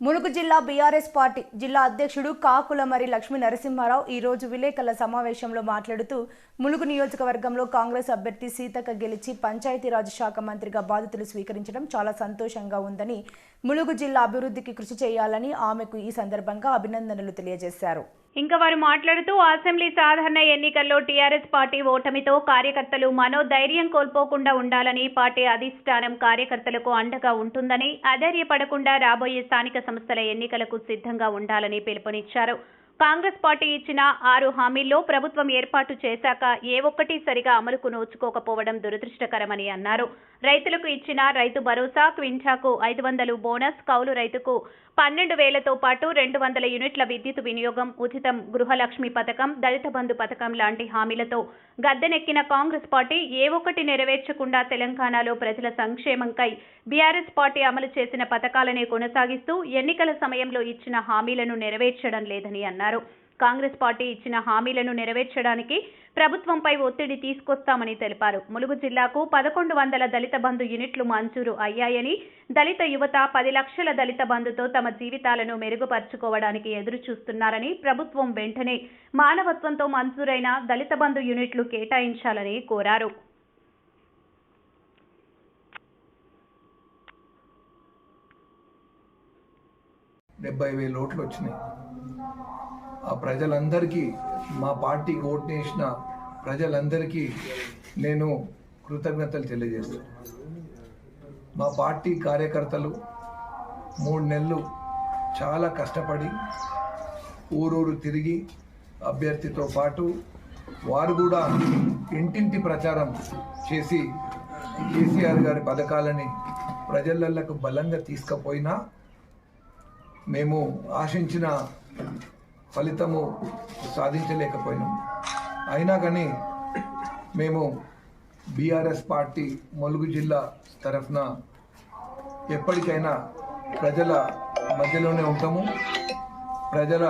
ములుగు జిల్లా BRS party జిల్లా అధ్యక్షుడు కాకులమరి లక్ష్మీ నరసింహారావు ఈ రోజు విలేకరుల సమావేశంలో మాట్లాడుతూ ములుగు నియోజకవర్గంలో కాంగ్రెస్ అభ్యర్థి సీతక్క గెలిచి పంచాయతీరాజ్ శాఖ మంత్రిగా బాధ్యతలు స్వీకరించడం చాలా సంతోషంగా ఉందని ములుగు జిల్లా అభివృద్ధికి కృషి చేయాలని ఆమెకు ఈ సందర్భంగా అభినందనలు తెలియజేశారు. ఇంకా వారు మాట్లాడుతూ అసెంబ్లీ సాధారణ ఎన్నికల్లో టీఆర్ఎస్ పార్టీ ఓటమితో కార్యకర్తలు మనోధైర్యం కోల్పోకుండా ఉండాలని పార్టీ అధిష్టానం కార్యకర్తలకు అండగా ఉంటుందని అధైర్యపడకుండా రాబోయే స్థానిక సంస్థల ఎన్నికలకు సిద్ధంగా ఉండాలని పిలుపునిచ్చారు. కాంగ్రెస్ పార్టీ ఇచ్చిన ఆరు హామీల్లో ప్రభుత్వం ఏర్పాటు చేశాక ఏ ఒక్కటి సరిగా అమలుకు నోచుకోకపోవడం దురదృష్టకరమని అన్నారు. రైతులకు ఇచ్చిన రైతు భరోసా క్వింటాకు ఐదు వందలు బోనస్ కౌలు రైతుకు పన్నెండు వేలతో పాటు రెండు వందల యూనిట్ల విద్యుత్ వినియోగం ఉచితం గృహలక్ష్మి పథకం దళిత బంధు పథకం లాంటి హామీలతో గద్దెనెక్కిన కాంగ్రెస్ పార్టీ ఏ ఒక్కటి నెరవేర్చకుండా తెలంగాణలో ప్రజల సంక్షేమంకై బీఆర్ఎస్ పార్టీ అమలు చేసిన పథకాలనే కొనసాగిస్తూ ఎన్నికల సమయంలో ఇచ్చిన హామీలను నెరవేర్చడం లేదని అన్నారు. కాంగ్రెస్ పార్టీ ఇచ్చిన హామీలను నెరవేర్చడానికి ప్రభుత్వంపై ఒత్తిడి తీసుకొస్తామని తెలిపారు. ములుగు జిల్లాకు పదకొండు వందల దళిత బంధు యూనిట్లు మంజూరు అయ్యాయని దళిత యువత పది లక్షల దళిత బంధుతో తమ జీవితాలను మెరుగుపరుచుకోవడానికి ఎదురు చూస్తున్నారని ప్రభుత్వం వెంటనే మానవత్వంతో మంజూరైన దళిత బంధు యూనిట్లు కేటాయించాలని కోరారు. డెబ్బై వేల ఓట్లు వచ్చినాయి. ఆ ప్రజలందరికీ మా పార్టీకి ఓటు వేసిన ప్రజలందరికీ నేను కృతజ్ఞతలు తెలియజేస్తాను. మా పార్టీ కార్యకర్తలు మూడు నెలలు చాలా కష్టపడి ఊరూరు తిరిగి అభ్యర్థితో పాటు వారు కూడా ఇంటింటి ప్రచారం చేసి కేసీఆర్ గారి పథకాలని ప్రజలకు బలంగా తీసుకుపోయినా మేము ఆశించిన ఫలితము సాధించలేకపోయినాం. అయినా కానీ మేము బీఆర్ఎస్ పార్టీ ములుగు జిల్లా తరఫున ఎప్పటికైనా ప్రజల మధ్యలోనే ఉంటాము. ప్రజల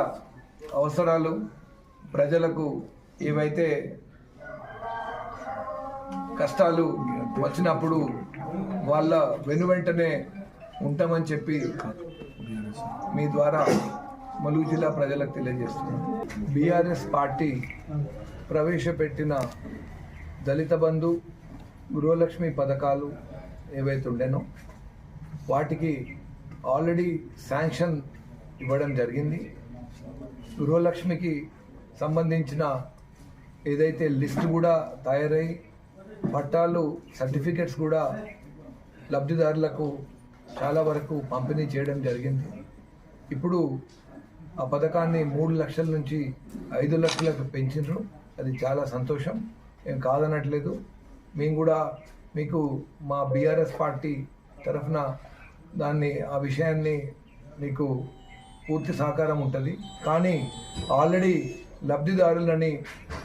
అవసరాలు ప్రజలకు ఏవైతే కష్టాలు వచ్చినప్పుడు వాళ్ళ వెనువెంటనే ఉంటామని చెప్పి మీ ద్వారా ములుగు జిల్లా ప్రజలకు తెలియజేస్తున్నాను బీఆర్ఎస్ పార్టీ ప్రవేశపెట్టిన దళిత బంధు గృహలక్ష్మి పథకాలు ఏవైతే ఉండేనో వాటికి ఆల్రెడీ శాంక్షన్ ఇవ్వడం జరిగింది. గృహలక్ష్మికి సంబంధించిన ఏదైతే లిస్ట్ కూడా తయారై పట్టాలు సర్టిఫికెట్స్ కూడా లబ్ధిదారులకు చాలా వరకు పంపిణీ చేయడం జరిగింది. ఇప్పుడు ఆ పథకాన్ని మూడు లక్షల నుంచి ఐదు లక్షలకు పెంచిండ్రు అది చాలా సంతోషం. నేను కాదనట్లేదు. మేము కూడా మీకు మా బీఆర్ఎస్ పార్టీ తరఫున దాన్ని ఆ విషయాన్ని మీకు పూర్తి సహకారం ఉంటుంది. కానీ ఆల్రెడీ లబ్ధిదారులని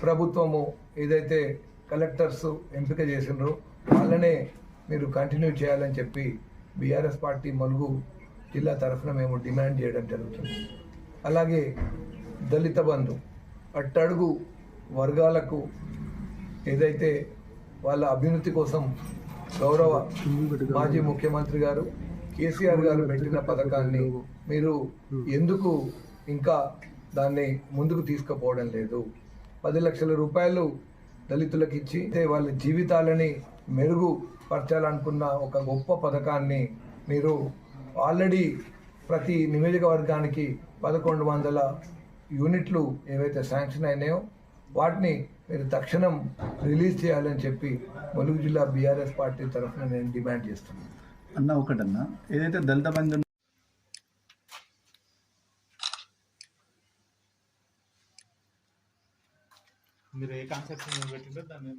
ప్రభుత్వము ఏదైతే కలెక్టర్స్ ఎంపిక చేసినారో వాళ్ళనే మీరు కంటిన్యూ చేయాలని చెప్పి బీఆర్ఎస్ పార్టీ మలుగు జిల్లా తరఫున మేము డిమాండ్ చేయడం జరుగుతుంది. అలాగే దళిత బంధు అట్టడుగు వర్గాలకు ఏదైతే వాళ్ళ అభివృద్ధి కోసం గౌరవ మాజీ ముఖ్యమంత్రి గారు కేసీఆర్ గారు పెట్టిన పథకాన్ని మీరు ఎందుకు ఇంకా దాన్ని ముందుకు తీసుకుపోవడం లేదు? పది లక్షల రూపాయలు దళితులకు ఇచ్చి వాళ్ళ జీవితాలని మెరుగుపరచాలనుకున్న ఒక గొప్ప పథకాన్ని మీరు ఆల్రెడీ ప్రతి నియోజకవర్గానికి పదకొండు వందల యూనిట్లు ఏవైతే శాంక్షన్ అయినాయో వాటిని మీరు తక్షణం రిలీజ్ చేయాలని చెప్పి ములుగు జిల్లా బీఆర్ఎస్ పార్టీ తరఫున నేను డిమాండ్ చేస్తున్నాను. అన్న ఒకటన్నా ఏదైతే దళిత బంధు మీరు ఏ కాన్సెప్ట్ పెట్టిందో దాన్ని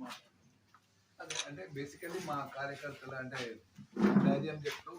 అంటే బేసికలీ మా కార్యకర్తలు అంటే ధైర్యం చెప్తూ